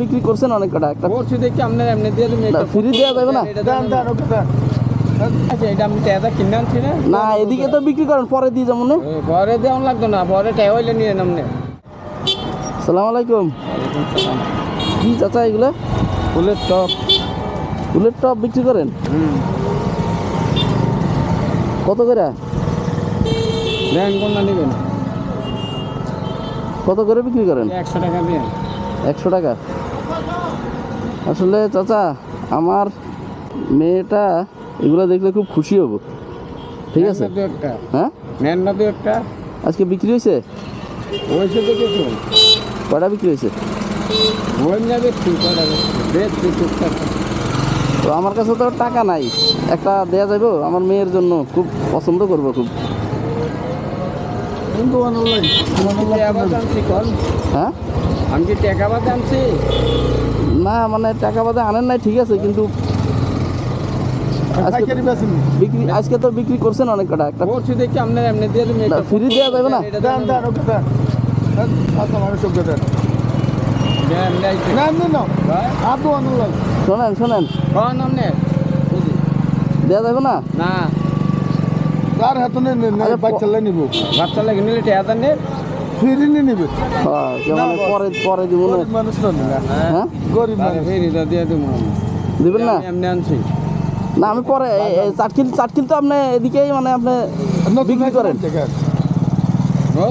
বিক্রি করছেন অনেক কটা একটা করছি দেখি আপনার এমনি দিয়ে তুমি না, ফ্রি দেওয়া যাবে না? দেন দেন ওকে দেন। আচ্ছা না এদিকে তো বিক্রি করেন পরে দিয়ে যাব না। পরে দেওয়ান লাগতো না পরে টাকা হইলে নিয়ে নামনে সালাম আলাইকুম। কি চাচা এগুলো? ফুলের টপ। ফুলের টপ বিক্রি করেন? কত করে? দেন কোনটা নেবেন? কত করে বিক্রি করেন? একশো টাকা দিয়ে একশো টাকা। আসলে চাচা আমার মেয়েটা এগুলো দেখলে খুব খুশি হব। ঠিক আছে? হ্যাঁ? নেন না একটা। আজকে বিক্রি হয়েছে? ওইসে দেখেছ? কয়টা বিক্রি হয়েছে? তো আমার কাছে তো টাকা নাই। একটা দেয়া যাবে আমার মেয়ের জন্য খুব পছন্দ করব খুব। হ্যাঁ? আমি কি টাকা বাদ আনছি? না মানে টাকা বাদে আনেন নাই ঠিক আছে কিন্তু আজকে বিক্রি আজকে তো বিক্রি করছেন অনেক কটা একটা করছি দেখি এমনি দিয়ে ফ্রি দেওয়া যাবে না? শোনেন শোনেন। দেওয়া যাবে না? না। আরে প- বাচ্চা লাগে নিলে টাকা দেন হ্যাঁ, যে মানে পরে দিব না। হ্যাঁ? দিয়ে দেবো। দিবেন না? এমনি আনছি। না আমি পরে চাটকিল চাটকিল তো আপনি এদিকেই মানে আপনি বিক্রি করেন। না।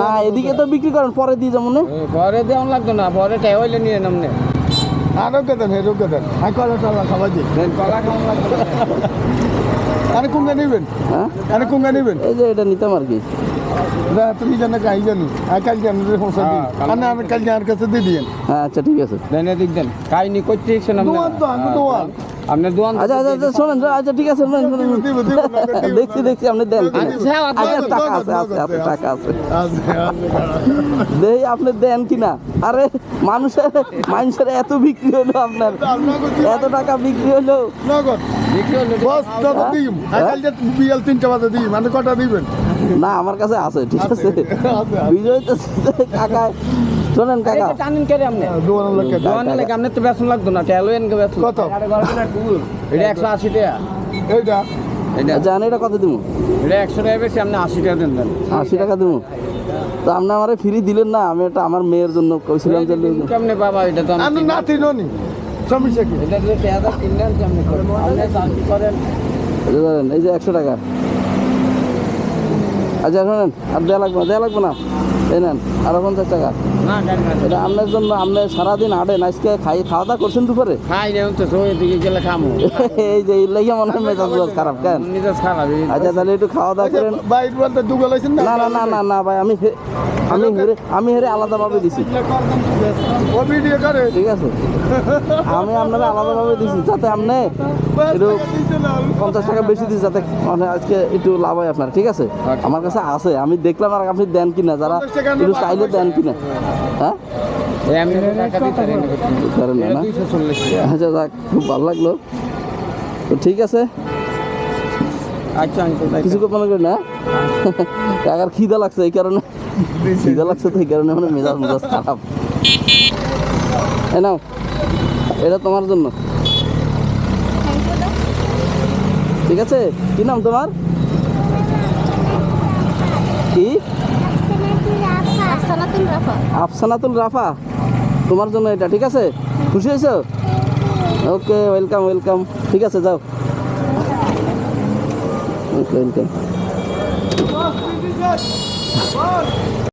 না এদিকে তো বিক্রি করেন পরে দিয়ে যাব না। এ, পরে দেওয়ান লাগতো না পরে টাকা হইলে নিয়ে নামনে দেন কলা খাওয়ান লাগতো কলা আরে কোনটা নেবেন? হ্যাঁ? আরে কোনটা নেবেন? এই যে এটা নিতাম আর কি। না তুমি জানো আর কাল জানো যে দিন হ্যাঁ, আর না আমি কাল জানার কাছে দিয়ে হ্যাঁ আচ্ছা ঠিক আছে। দেন এদিক দেন। কাহিনি করতে ইচ্ছেন দোয়ান তো, আমি। আচ্ছা আচ্ছা আচ্ছা শোনেন আচ্ছা ঠিক আছে দেখছি দেখছি আপনি দেন। আচ্ছা, টাকা আছে আছে আছে টাকা আছে। আছে, আছে। দেই আপনি দেন কিনা আরে মানুষের মানুষের এত বিক্রি হলো আপনার। এত টাকা বিক্রি হলো। নগদ। বিক্রি হলো বস যত হ্যাঁ? দিম। আর কাল যে বিয়াল তিনটা বাজে দিই মানে কটা দিবেন? না আমার কাছে আছে ঠিক আছে। বিজয় তো কাকা শোনেন কাকা। এটা টানেন কে রে আপনি লোকে দোয়ান লাগে আপনি তো বেতন লাগতো না টেলো এন কে বেতন। কত? এটা একশো আশি টাকা। এইটা? এটা জানি এটা কত দিব এটা একশো টাকা বেশি আপনি আশি টাকা দেন দেন। আশি টাকা দিব তো আপনি আমার ফ্রি দিলেন না আমি এটা আমার মেয়ের জন্য কইছিলাম যে কেমনে বাবা এটা তো আমি নাতি ননি সমস্যা কি? এটা যে টাকা কিনলেন কেমনে করেন আপনি করেন এই যে ধরেন, এই যে একশো টাকা। আচ্ছা শোনেন আর দেওয়া লাগবে না দেওয়া লাগবে না। এই নেন আরও পঞ্চাশ টাকা। এটা আপনার জন্য আপনি সারাদিন আড়েন আজকে খাই খাওয়া দাওয়া করছেন দুপুরে? খাই নেই তো সই দিকে গেলে খামো। এই যে এই লেগে মনে হয় মেজাজ মেজাজ খারাপ কেন? নিজে খারাপ আচ্ছা তাহলে একটু খাওয়া দাওয়া করেন। বাইর বলতে দুগল না? না না না না না ভাই আমি আমি হেরে আমি হেরে আলাদাভাবে দিছি। ও ভিডিও করে। ঠিক আছে? আমি আপনারা আলাদাভাবে দিছি যাতে আপনি একটু পঞ্চাশ টাকা বেশি দিচ্ছি যাতে মানে আজকে একটু লাভ হয় আপনার ঠিক আছে? আমার কাছে আছে আমি দেখলাম আর আপনি দেন কিনা যারা একটু চাইলে দেন কিনা। হ্যাঁ? আচ্ছা যাক খুব ভালো লাগল। তো ঠিক আছে। আচ্ছা কিছু মনে করি না? টাকার খিদা লাগছে এই কারণে। খিদা লাগছে তো এই কারণে মানে মেজাজ মেজাজ খারাপ। নাও এটা তোমার জন্য। ঠিক আছে? কি নাম তোমার? কি? আফসানাতুল রাফা, তোমার জন্য এটা, ঠিক আছে? খুশি হয়েছো? Okay, welcome welcome. ঠিক আছে, যাও। ওয়েলকাম।